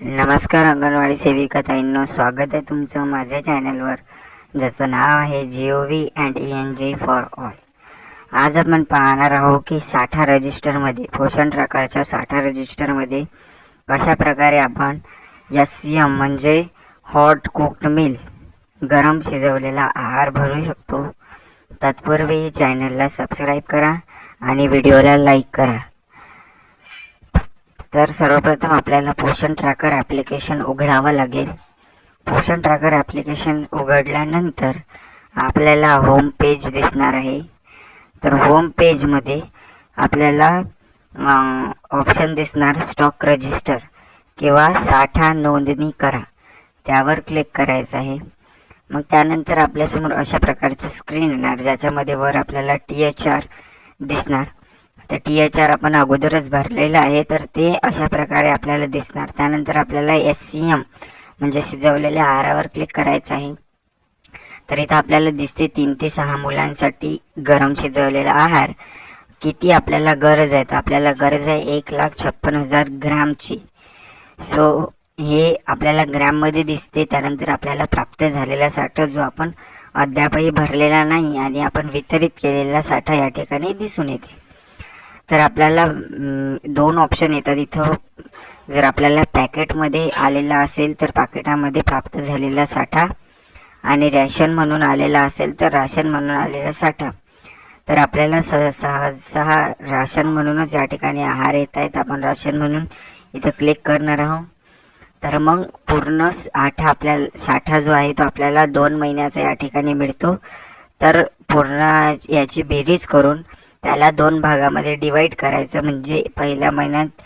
नमस्कार अंगणवाडी सेविका ताईंनो. स्वागत आहे तुमचं माझ्या चॅनलवर. ज्याचं नाव आहे G O V and E N G for all आज आपण पाहणार आहोत की साठा रजिस्टरमध्ये पोषण प्रकारच्या साठा रजिस्टरमध्ये कशा प्रकारे आपण एस सी एम म्हणजे हॉट कुक्ड मिल गरम शिजवलेला आहार भरू शकतो. तत्पूर्वी चॅनलला सबस्क्राईब करा आणि व्हिडिओला लाईक करा. तर सर्वप्रथम आपल्याला पोषण ट्रॅकर ॲप्लिकेशन उघडावं लागेल. पोषण ट्रॅकर ॲप्लिकेशन उघडल्यानंतर आपल्याला होम पेज दिसणार आहे. तर होम पेजमध्ये आपल्याला ऑप्शन दिसणार स्टॉक रजिस्टर किंवा साठा नोंदणी करा. त्यावर क्लिक करायचं आहे. मग त्यानंतर आपल्यासमोर अशा प्रकारची स्क्रीन येणार ज्याच्यामध्ये वर आपल्याला टी एच आर दिसणार. तर टी एच आर आपण अगोदरच भरलेलं आहे. तर ते अशा प्रकारे आपल्याला दिसणार. त्यानंतर आपल्याला एस सी एम म्हणजे शिजवलेल्या आहारावर क्लिक करायचं आहे. तर इथं आपल्याला दिसते तीन ते सहा मुलांसाठी गरम शिजवलेला आहार. किती आपल्याला गरज आहे? तर आपल्याला गरज आहे एक लाख छप्पन हजार ग्रामची. सो हे आपल्याला ग्रॅममध्ये दिसते. त्यानंतर आपल्याला प्राप्त झालेला साठा जो आपण अद्यापही भरलेला नाही आणि आपण वितरित केलेला साठा या ठिकाणी दिसून येते. तर आपल्याला दोन ऑप्शन येतात इथं. जर आपल्याला पॅकेटमध्ये आलेला असेल तर पाकिटामध्ये प्राप्त झालेला साठा आणि रॅशन म्हणून आलेला असेल तर राशन म्हणून आलेला साठा. तर आपल्याला स सहा सहा राशन म्हणूनच या ठिकाणी आहार येत आहेत. आपण राशन म्हणून इथं क्लिक करणार आहोत. तर मग पूर्ण साठा आपल्या साठा जो आहे तो आपल्याला दोन महिन्याचा या ठिकाणी मिळतो. तर पूर्ण याची बेरीज करून त्याला दोन भागामध्ये डिवाईड करायचं म्हणजे पहिल्या महिन्यात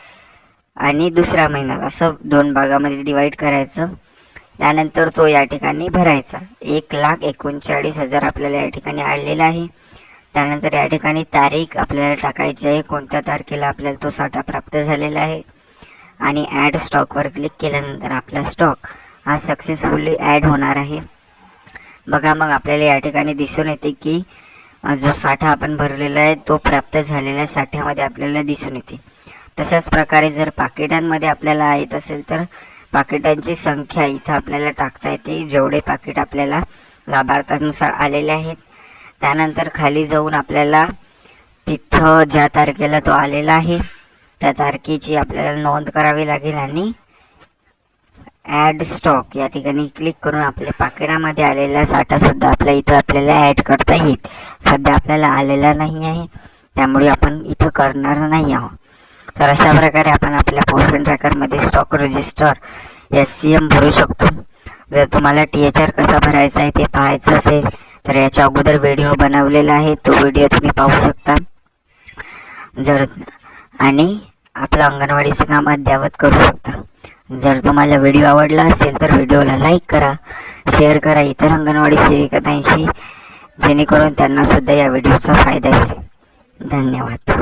आणि दुसऱ्या महिन्यात. असं दोन भागामध्ये डिवाईड करायचं. त्यानंतर तो या ठिकाणी भरायचा. एक लाख एकोणचाळीस हजार आपल्याला या ठिकाणी आलेला आहे. त्यानंतर या ठिकाणी तारीख आपल्याला टाकायची आहे. कोणत्या तारखेला आपल्याला तो साठा प्राप्त झालेला आहे. आणि ॲड स्टॉकवर क्लिक केल्यानंतर आपला स्टॉक हा सक्सेसफुली ॲड होणार आहे. बघा मग आपल्याला या ठिकाणी दिसून येते की जो साठा आपण भरलेला आहे तो प्राप्त झालेल्या साठ्यामध्ये आपल्याला दिसून येते. तशाच प्रकारे जर पाकिटांमध्ये आपल्याला येत असेल तर पाकिटांची संख्या इथं आपल्याला टाकता येते. जेवढे पाकिट आपल्याला लाभार्थानुसार आलेले आहेत त्यानंतर खाली जाऊन आपल्याला तिथं ज्या तारखेला तो आलेला आहे त्या तारखेची आपल्याला नोंद करावी लागेल आणि ॲड स्टॉक या ठिकाणी क्लिक करून आपल्या पाकिटामध्ये आलेला साठासुद्धा आपल्या इथं आपल्याला ॲड करता येईल. सध्या आपल्याला आलेला नाही आहे. त्यामुळे आपण इथं करणार नाही आहोत. तर अशा प्रकारे आपण आपल्या Poshan ट्रॅकरमध्ये stock register S C M भरू शकतो. जर तुम्हाला टी एच आर कसा भरायचा आहे ते पाहायचं असेल तर याच्या अगोदर व्हिडिओ बनवलेला आहे. तो व्हिडिओ तुम्ही पाहू शकता. जर आणि आपलं अंगणवाडीचं काम अद्ययावत करू शकता. जर तुम्हाला व्हिडिओ आवडला असेल तर व्हिडिओला लाईक करा शेअर करा. इतर अंगणवाडी सेविकांशी जेणेकरून त्यांना सुद्धा या व्हिडिओचा फायदा होईल. धन्यवाद.